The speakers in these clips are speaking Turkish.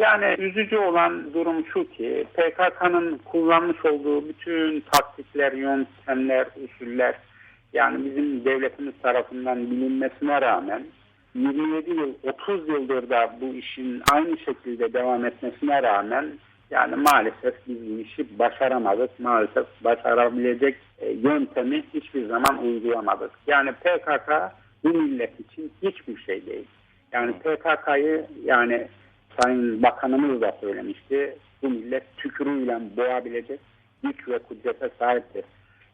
Yani üzücü olan durum şu ki PKK'nın kullanmış olduğu bütün taktikler, yöntemler, usuller yani bizim devletimiz tarafından bilinmesine rağmen 27 yıl, 30 yıldır da bu işin aynı şekilde devam etmesine rağmen yani maalesef biz bu işi başaramadık. Maalesef başarabilecek e, yöntemi hiçbir zaman uygulamadık. Yani PKK bu millet için hiçbir şey değil. Yani PKK'yı yani Sayın Bakanımız da söylemişti. Bu millet tükürüğüyle boğabilecek güç ve kudrete sahiptir.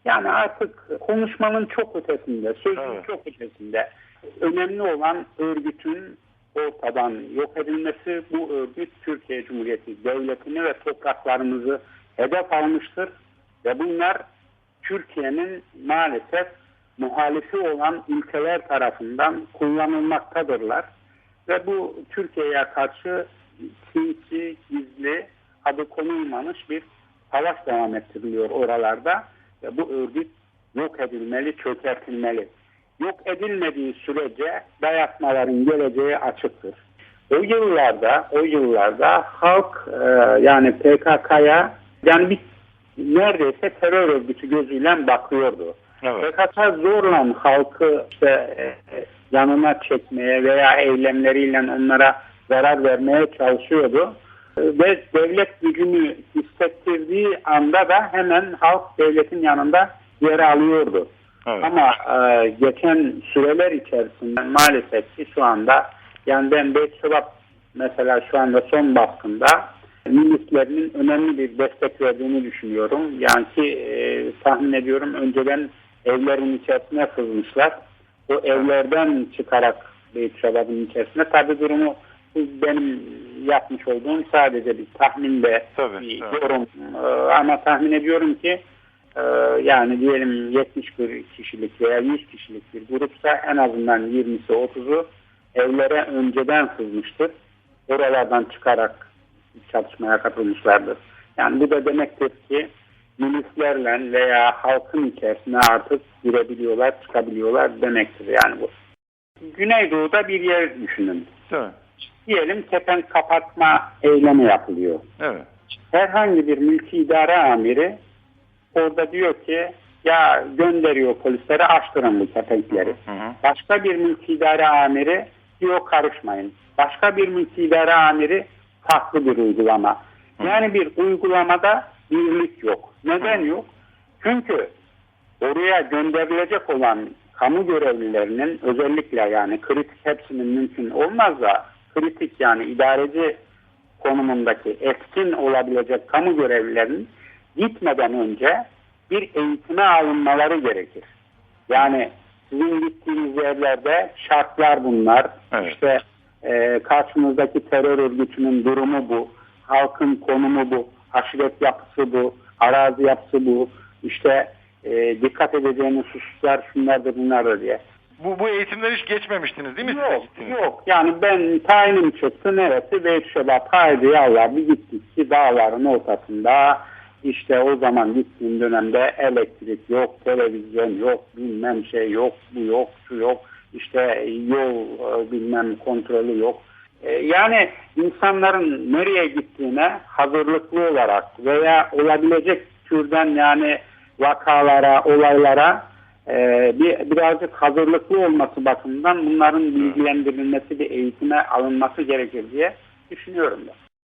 Yani artık konuşmanın çok ötesinde, sözün Evet. çok ötesinde önemli olan örgütün ortadan yok edilmesi. Bu örgüt Türkiye Cumhuriyeti Devleti'ni ve topraklarımızı hedef almıştır. Ve bunlar Türkiye'nin maalesef muhalifi olan ülkeler tarafından kullanılmaktadırlar. Ve bu Türkiye'ye karşı sinsi, gizli, adı konulmamış bir savaş devam ettiriliyor oralarda. Ve bu örgüt yok edilmeli, çökertilmeli. Yok edilmediği sürece dayatmaların geleceği açıktır. O yıllarda, o yıllarda halk e, yani PKK'ya yani bir neredeyse terör örgütü gözüyle bakıyordu. Evet. PKK zorla halkı işte e, yanına çekmeye veya eylemleriyle onlara zarar vermeye çalışıyordu. E, Ve devlet gücünü hissettirdiği anda da hemen halk devletin yanında yer alıyordu. Evet. Ama e, geçen süreler içerisinde maalesef ki şu anda yani ben Beytşebap mesela şu anda son baskında milislerinin önemli bir destek verdiğini düşünüyorum. Yani ki e, tahmin ediyorum önceden evlerin içerisine sızmışlar. O evlerden çıkarak Beytşebap'ın içerisine tabi durumu benim yapmış olduğum sadece bir tahmin ve Tabii, bir yorum E, ama tahmin ediyorum ki ee, yani diyelim 71 kişilik veya 100 kişilik bir grupsa en azından 20'si 30'u evlere önceden sızmıştır. Oralardan çıkarak çatışmaya katılmışlardır. Yani bu da demektir ki milislerle veya halkın içerisine artık girebiliyorlar, çıkabiliyorlar demektir yani bu. Güneydoğu'da bir yer düşünün. Evet. Diyelim kepenk kapatma eylemi yapılıyor Evet. herhangi bir mülki idare amiri orada diyor ki ya gönderiyor polislere açtırın bu kepenkleri. Hı hı. Başka bir mülki idare amiri diyor karışmayın. Başka bir mülki idare amiri farklı bir uygulama. Yani bir uygulamada birlik yok. Neden yok? Çünkü oraya gönderilecek olan kamu görevlilerinin özellikle yani kritik hepsinin mümkün olmaz da kritik yani idareci konumundaki etkin olabilecek kamu görevlilerinin gitmeden önce bir eğitime alınmaları gerekir. Yani sizin gittiğiniz yerlerde şartlar bunlar. Evet. İşte e, karşınızdaki terör örgütünün durumu bu. Halkın konumu bu. Aşiret yapısı bu. Arazi yapısı bu. İşte e, dikkat edeceğiniz hususlar şunlardır bunlardır diye. Bu, bu eğitimden hiç geçmemiştiniz değil mi? Yok yok yani ben tayinim çıktı neresi Beytşebap haydi yallah bir gittik ki dağların ortasında işte o zaman gittiğim dönemde elektrik yok, televizyon yok, bilmem şey yok, bu yok, şu yok, işte yol e, bilmem kontrolü yok. E, Yani insanların nereye gittiğine hazırlıklı olarak veya olabilecek türden yani vakalara, olaylara e, bir, birazcık hazırlıklı olması bakımından bunların bilgilendirilmesi bir eğitime alınması gerekir diye düşünüyorum ben.